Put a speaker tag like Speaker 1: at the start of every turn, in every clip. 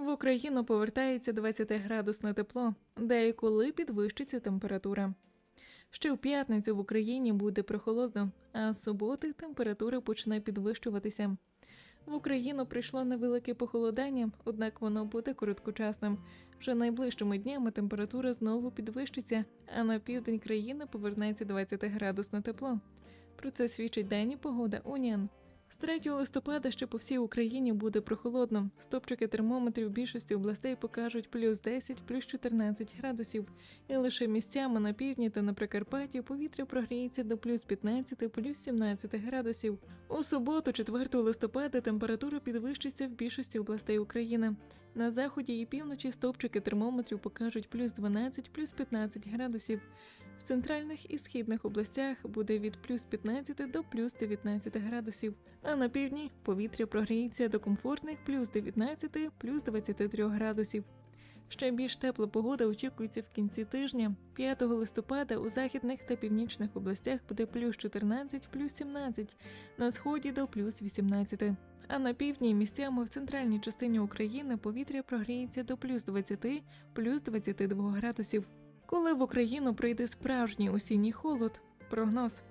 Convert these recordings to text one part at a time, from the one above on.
Speaker 1: В Україну повертається 20-градусне тепло, де підвищиться температура. Ще в п'ятницю в Україні буде прохолодно, а з суботи температура почне підвищуватися. В Україну прийшло невелике похолодання, однак воно буде короткочасним. Вже найближчими днями температура знову підвищиться, а на південь країни повернеться 20-градусне тепло. Про це свідчить денні погода Уніан. З 3 листопада ще по всій Україні буде прохолодно. Стопчики термометрів більшості областей покажуть плюс 10, плюс 14 градусів. І лише місцями на півдні та на Прикарпатті повітря прогріється до плюс 15, плюс 17 градусів. У суботу, 4 листопада, температура підвищиться в більшості областей України. На заході і півночі стовпчики термометрів покажуть плюс 12, плюс 15 градусів. В центральних і східних областях буде від плюс 15 до плюс 19 градусів, а на півдні повітря прогріється до комфортних плюс 19, плюс 23 градусів. Ще більш тепла погода очікується в кінці тижня. 5 листопада у західних та північних областях буде плюс 14, плюс 17, на сході до плюс 18. А на півдні місцями в центральній частині України повітря прогріється до плюс 20, плюс 22 градусів. Коли в Україну прийде справжній осінній холод, прогноз.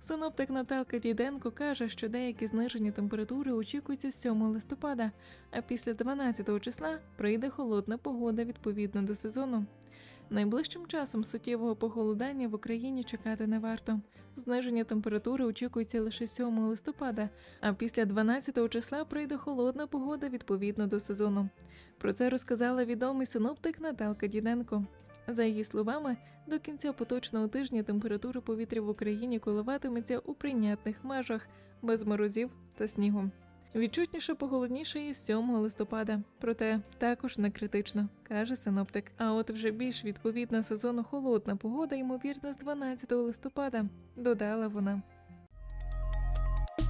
Speaker 1: Синоптик Наталка Діденко каже, що деякі зниження температури очікуються 7 листопада, а після 12 числа прийде холодна погода відповідно до сезону. Найближчим часом суттєвого похолодання в Україні чекати не варто. Зниження температури очікується лише 7 листопада, а після 12 числа прийде холодна погода відповідно до сезону. Про це розказала відомий синоптик Наталка Діденко. За її словами, до кінця поточного тижня температура повітря в Україні коливатиметься у прийнятних межах без морозів та снігу. Відчутніше похолодніше із 7 листопада, проте також не критично, каже синоптик. А от вже більш відповідна сезону холодна погода, ймовірна з 12 листопада, додала вона.